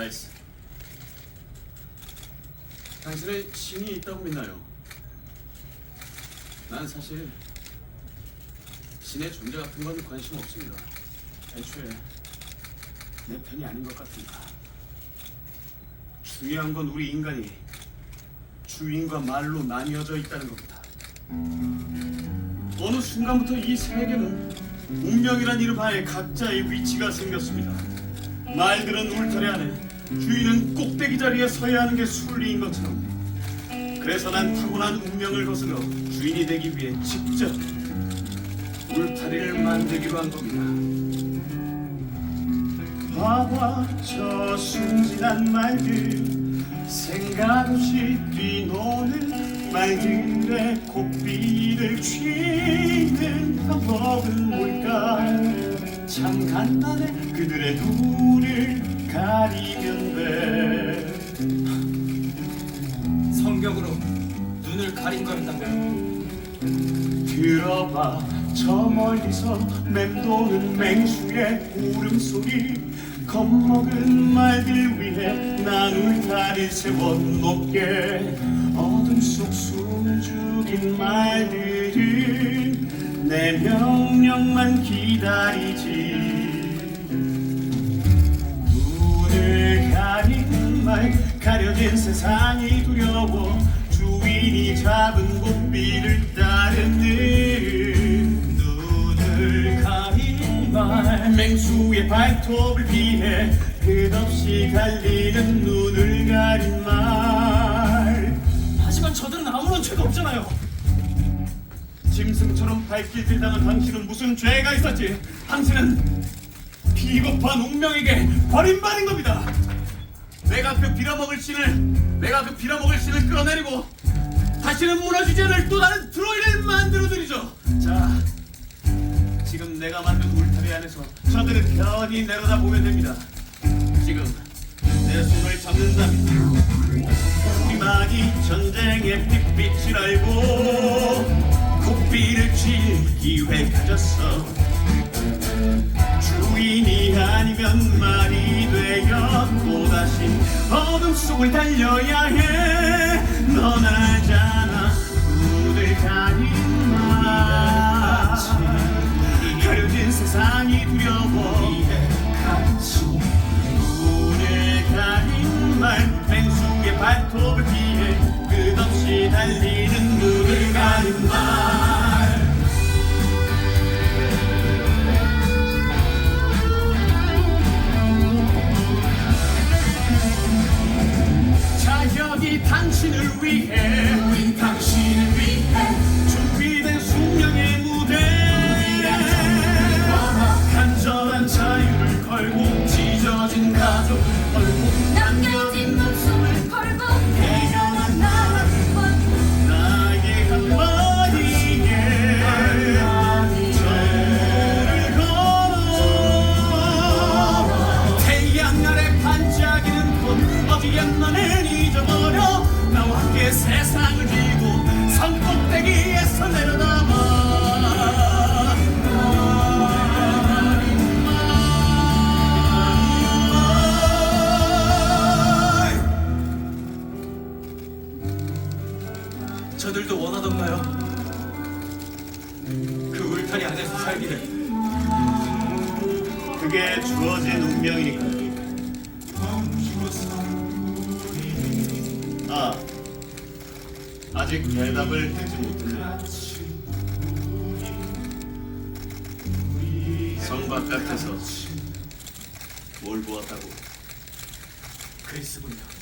라이스. 당신은 신이 있다고 믿나요? 난 사실 신의 존재 같은 건 관심 없습니다. 애초에 내 편이 아닌 것 같으니까. 중요한 건 우리 인간이 주인과 말로 나뉘어져 있다는 겁니다. 어느 순간부터 이 세계는 운명이란 이름 하에 각자의 위치가 생겼습니다. 말들은 울타리 안에 주인은 꼭대기 자리에 서야 하는 게 순리인 것처럼. 그래서 난 타고난 운명을 거스러 주인이 되기 위해 직접 울타리를 만들기로 한 겁니다. 봐봐 저 순진한 말들. 생각 없이 뛰노는 말들의 고삐를 쥐는 방법은 뭘까? 참 간단해. 그들의 눈을 가리면 돼. 성벽으로 눈을 가린 거였다고요. 들어봐. 저 멀리서 맴도는 맹수의 울음소리. 겁먹은 말들 위해 난 울타리 세워 높게. 어둠 속 숨죽인 말들은 내 명령만 기다리지 가려진 세상이 두려워 주인이 잡은 고삐를 따르는 눈을 가린 말 맹수의 발톱을 피해 끝없이 달리는 눈을 가린 말 하지만 저들은 아무런 죄가 없잖아요. 짐승처럼 발길 들다는 당신은 무슨 죄가 있었지 당신은 비겁한 운명에게 버림받은 겁니다 내가 그 빌어먹을 신을 내가 그 빌어먹을 신을 끌어내리고 다시는 무너지지 않을 또 다른 트로이를 만들어드리죠. 자 지금 내가 만든 울타리 안에서 저들은 편히 내려다보면 됩니다. 지금 내 손을 잡는다면 우리만이 전쟁의 핏빛을 알고 고삐를 칠 기회 가졌어 주인이 아니면 말이 되어 또다시 어둠 속을 달려야 해넌 알잖아 눈을 가린 말 가려진 세상이 두려워. 눈을 가린 말 맹수의 발톱을 피해 끝없이 달리 잊어버려 나와 함께 세상을 지고 산 꼭대기에서 내려다 저들도 원하던가요? 그 울타리 안에서 살기를. 그게 주어진 운명이니까. 아, 아직 대답을 듣지 못했네. 성 바깥에서 뭘 보았다고? 그리스군요.